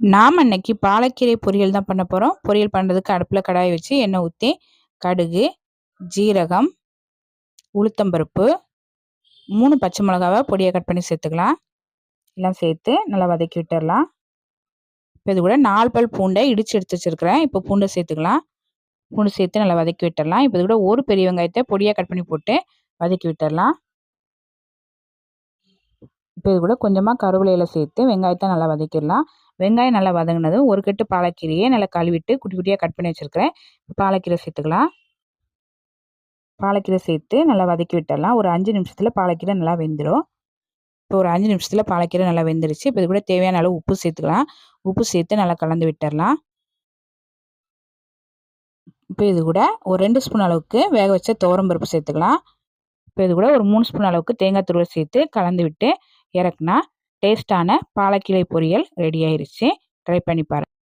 நாம் அன்னைக்கு பாலக்கீரை பொரியல் தான் பண்ண போகிறோம் பொரியல் பண்ணுறதுக்கு அடுப்பில் கடாயை வச்சு எண்ணெய் ஊற்றி கடுகு ஜீரகம் உளுத்தம்பருப்பு மூணு பச்சை மிளகாவை பொடியை கட் பண்ணி சேர்த்துக்கலாம். எல்லாம் சேர்த்து நல்லா வதக்கி விட்டுடலாம் இப்போ இது கூட நாலு பல் பூண்டை இடித்து எடுத்து வச்சுருக்கிறேன். இப்போ பூண்டை சேர்த்துக்கலாம். பூண்டு சேர்த்து நல்லா வதக்கி விட்டுடலாம் இப்போ இது கூட ஒரு பெரிய வெங்காயத்தை பொடியாக கட் பண்ணி போட்டு வதக்கி விட்டுடலாம் இப்போ இது கூட கொஞ்சமாக கருவிலையில் சேர்த்து வெங்காயத்தை நல்லா வதக்கிடலாம். வெங்காயம் நல்லா வதங்கினதும் ஒரு கட்டு பாலக்கீரையே நல்லா கழுவிட்டு குட்டி குட்டியாக கட் பண்ணி வச்சுருக்கிறேன். பாலக்கீரை சேர்த்துக்கலாம். பாலக்கீரை சேர்த்து நல்லா வதக்கி விட்டுடலாம். ஒரு அஞ்சு நிமிஷத்தில் பாலக்கீரை நல்லா வெந்துடும் இப்போ ஒரு அஞ்சு நிமிஷத்தில் பாலக்கீரை நல்லா வெந்துருச்சு. இப்போ இது கூட தேவையான அளவு உப்பு சேர்த்துக்கலாம். உப்பு சேர்த்து நல்லா கலந்து விட்டுடலாம். இப்போ இது கூட ஒரு ரெண்டு ஸ்பூன் அளவுக்கு வேக வச்ச பருப்பு சேர்த்துக்கலாம். இப்போ இது கூட ஒரு மூணு ஸ்பூன் அளவுக்கு தேங்காய் துருவை சேர்த்து கலந்து விட்டு இறக்குனா டேஸ்ட்டான பாலக்கீரை பொரியல் ரெடி ஆயிடுச்சு ட்ரை பண்ணி பாருங்கள்